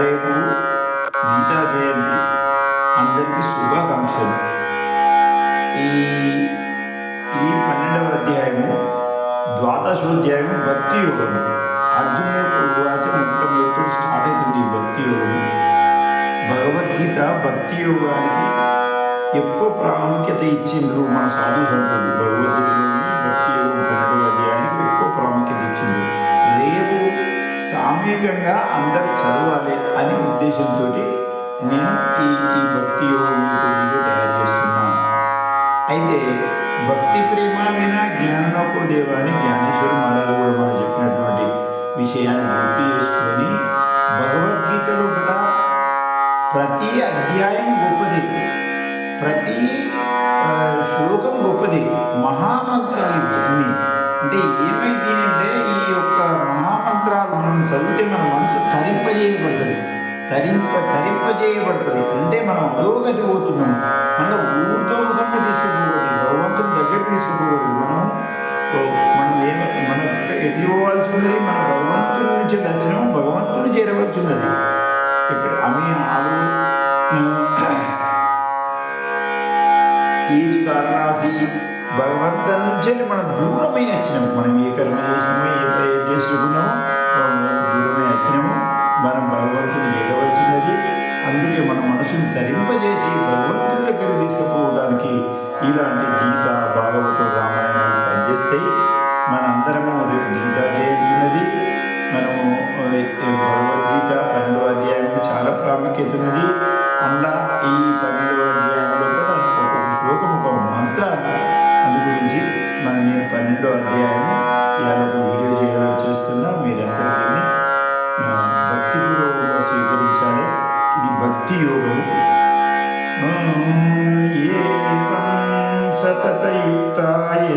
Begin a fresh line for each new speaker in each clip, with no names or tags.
రేపు గీతా జయంతి అందరికీ శుభాకాంక్షలు ద్వాదశోధ్యాయము భక్తి యోగం. అర్జున ఉవాచ మొట్టమొదటి స్టార్ట్ అవుతుంది భక్తి యోగం. భగవద్గీత భక్తి యోగానికి ఎక్కువ ప్రాముఖ్యత ఇచ్చిండ్రు మన సాధు సంతులు. భగవద్గీత భక్తి యోగం పన్నెండవ అధ్యాయానికి ఎక్కువ ప్రాముఖ్యత ఇచ్చిండ్రు. రేపు సామూహికంగా అందరు చదవాలి అనే ఉద్దేశంతో నేను ఈ ఈ భక్తి యోగం వీడియో తయారు చేస్తున్నాను. అయితే భక్తి ప్రేమ వినా జ్ఞాననోపో దేవాన్ని విషయాన్ని గుర్తు చేసుకొని భగవద్గీతలో కూడా ప్రతి అధ్యాయం గొప్పది. ప్రతి శ్లోకం గొప్పది. మహామంత్రాలు ఇవన్నీ అంటే ఏమైంది అంటే ఈ యొక్క మహామంత్రాలు మనం చదివితే మన మనసు తరింపజేయబడుతుంది. తరింప తరింపజేయబడుతుంది. అంటే మనం అధోగతి పోతున్నాం. మన ఊర్ధ్వముఖంగా తీసుకుపోకూడదు భగవంతుని దగ్గర తీసుకుపోకూడదు మనం మనం ఏమ మనం ఎటు పోవాల్సి ఉన్నది మన భగవంతుని నుంచి లక్షణం భగవంతుని చేరవలసి ఉన్నది ఇక్కడ ఆమె ఆలు ఈజ్ కారణాసి భగవంతుని నుంచి మనం దూరమే వచ్చినాము మనం ఏ కర్మ చేసినామో ఏ ప్రయత్నం చేసుకున్నామో దూరమే వచ్చినాము మనం భగవంతుని ఎగవలసినది అందుకే మన మనసును తరింపజేసి భగవంతుని దగ్గర తీసుకుపోవడానికి ఇలాంటి గీత భాగవతం రామాయణం పనిచేస్తాయి. మనందరము రేపు గీతా జయంతి ఉన్నది మనము భగవద్గీత పన్నెండవ అధ్యాయంలో చాలా ప్రాముఖ్యత ఉన్నది అలా ఈ పన్నెండవ అధ్యాయంలో కూడా ఒక శ్లోకం ఒక మంత్రాన్ని అందు గురించి మనం నేను పన్నెండో అధ్యాయం ఇలా ఒక వీడియో చేయాలని చేస్తున్నా. మీరందరూ భక్తి ఆ, స్వీకరించాలి. ఇది భక్తి యోగం సతతయుక్తాయే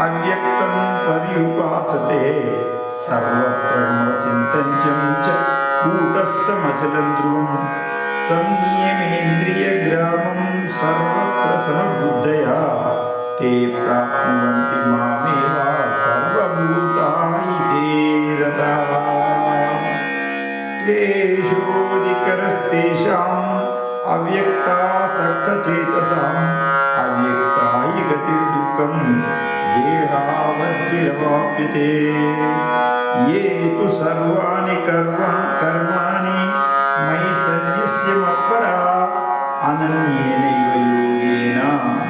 अव्यक्तं पर्युपासते। सर्वक्रमचिन्तञ्चं च कूटस्थमचलं ध्रुवं संनियमेन्द्रियग्रामं सर्वत्र समबुद्धया। ते देहावद्भिरवाप्यते ये तु सर्वाणि कर्म कर्माणि मयि सन्न्यस्य मत्परा अनन्येनैव योगेन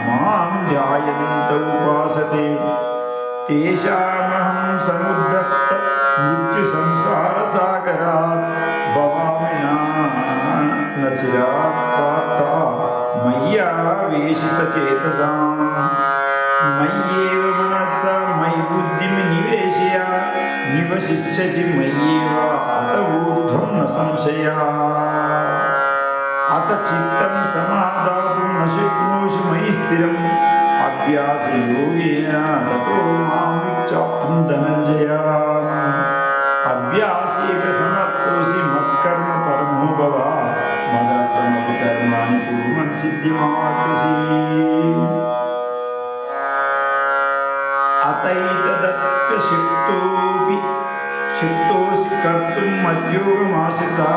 माँ ध्यायन्त उपासते। तेषामहं समुद्धत्त मृत्युसंसारसागरात् भवामि न न चिरात् पार्थ मय्यावेशितचेतसाम्। मय्येव निवशिष्यसि मय्येव अत ऊर्ध्वं न संशयः अत चित्तं समादातुं न शक्नोषि मयि स्थिरम् अभ्यासयोगेन ततो मां विचाप्तुं धनञ्जय कर्तुं मद्योगमाश्रिता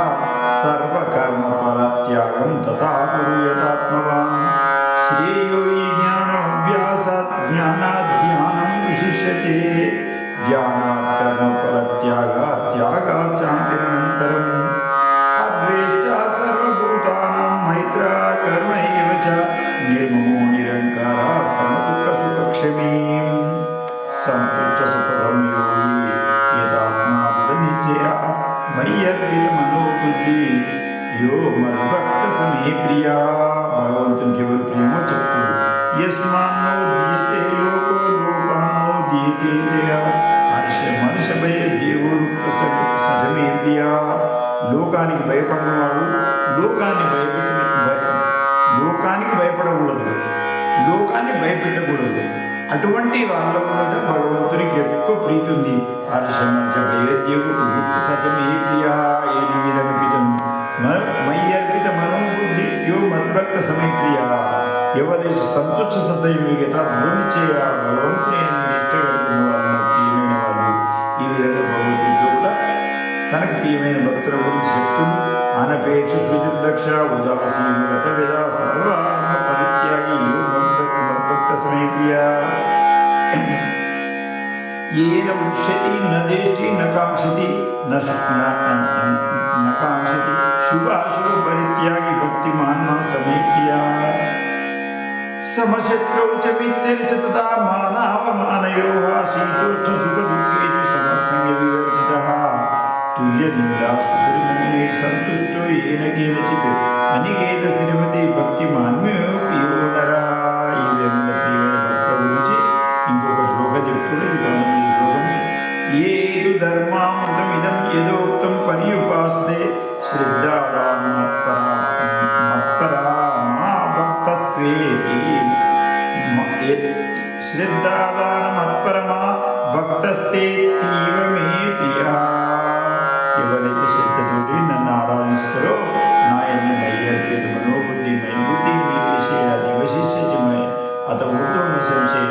सर्वकर्मफलत्यागं तथा कुरु यदात्मवान् श्रेयो हि ज्ञानमभ्यासात् ध्यानात् त्यागात् మనోబుద్ధి యో మద్భక్త సమే ప్రియా భగవంతునికి ఎవరు ప్రియమో చెప్తుంది. యస్మాన్నో దీతే లోకో లోకాన్నో దీతే జయ. హర్ష మనుష భయ దేవురుక్త సజమే ప్రియా. లోకానికి భయపడినవాడు లోకాన్ని భయపెట్టిన లోకానికి భయపడకూడదు. లోకాన్ని భయపెట్టకూడదు. అటువంటి వాళ్ళ మీద భగవంతునికి ఎక్కువ ప్రీతి ఉంది. హర్ష మనుష భయ దేవుడు సజమే ప్రియా ఏను మనోబుద్ధి యో మద్భక్త సమయక్రియ? ఎవరి సంతుష్ట సతయుగత భూమి చేయ భగవంతుని వాళ్ళు ప్రియమైన వాళ్ళు ఈ విధంగా భగవంతుడితో కూడా తనకు ప్రియమైన భక్తుల గురించి చెప్తూ అనపేక్ష సుచిర్దక్ష ఉదాసీన दृष्टि न कांक्षति न न शुभ अशुभ परित्यागी भक्ति महात्मा सभी किया समशत्रौ च मित्रैर्च तथा मानावमानयोः शीतोष्ठ सुख दुःखेषु समसंगविवर्जितः तुल्यनिन्दास्तुर्मुने सन्तुष्टो येन केनचित्। अनिकेतश्रीमते भक्तिमान्म्यो श्रद्धादानमत्परमा भक्तस्ते तीव मे प्रिया केवल एक शब्द जोड़ी न नाराज़ करो ना इन मई अर्पित मनोबुद्धि मई बुद्धि मेरी से आदि वशिष्य में अतः ऊर्धो में संशय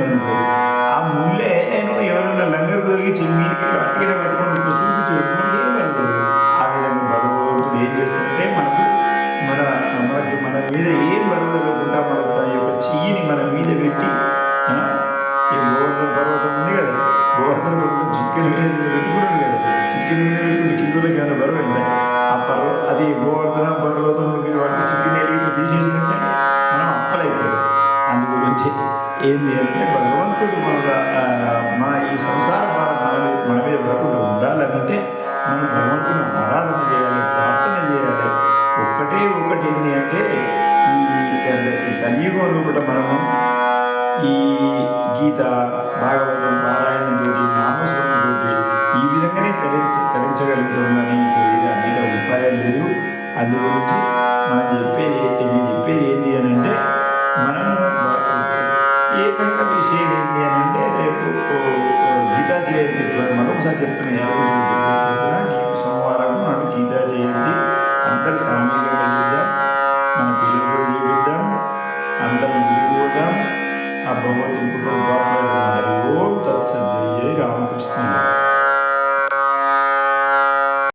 ఉంటుంది ఆ ముల్లె నేను ఎవరైనా లంగరు తొలగించి మీకు ఆ ఏం చేస్తుంటే మనకు మన మనకి మన మీద ఏం తన యొక్క చెయ్యిని మన మీద పెట్టి ఈ గోవర్ధన పర్వతం ఉంది కదా గోవర్ధన పర్వతం చిటికెల మీద పెట్టుకున్నాడు కదా చిటికెల మీద పెట్టుకుని ఏమైనా బరువు అయిందా? ఆ పర్వ అది గోవర్ధన పర్వతం వాటిని వాటి తీసేసిన గురించి ఏంది అంటే భగవంతుడు మన మన ఈ సంసార భారం మన మీద మన పడకుండా ఉండాలంటే మనం భగవంతుని ఆరాధన చేయాలి ప్రార్థన చేయాలి. ఒక్కటే ఒకటి ఏంటి అంటే ఈ కలియుగంలో కూడా మనము ఈ గీత భాగవతం పారాయణంతో నామస్మరణతో ఈ విధంగానే తరించ తరించగలుగుతుందని అనేక ఉపాయాలు లేదు అందు గురించి మనం చెప్పేది ఇది చెప్పేది ఏంటి అని అంటే మనము ఏకంగా విషయం ఏంటి అని అంటే రేపు గీతా జయంతి మరొకసారి చెప్తున్నా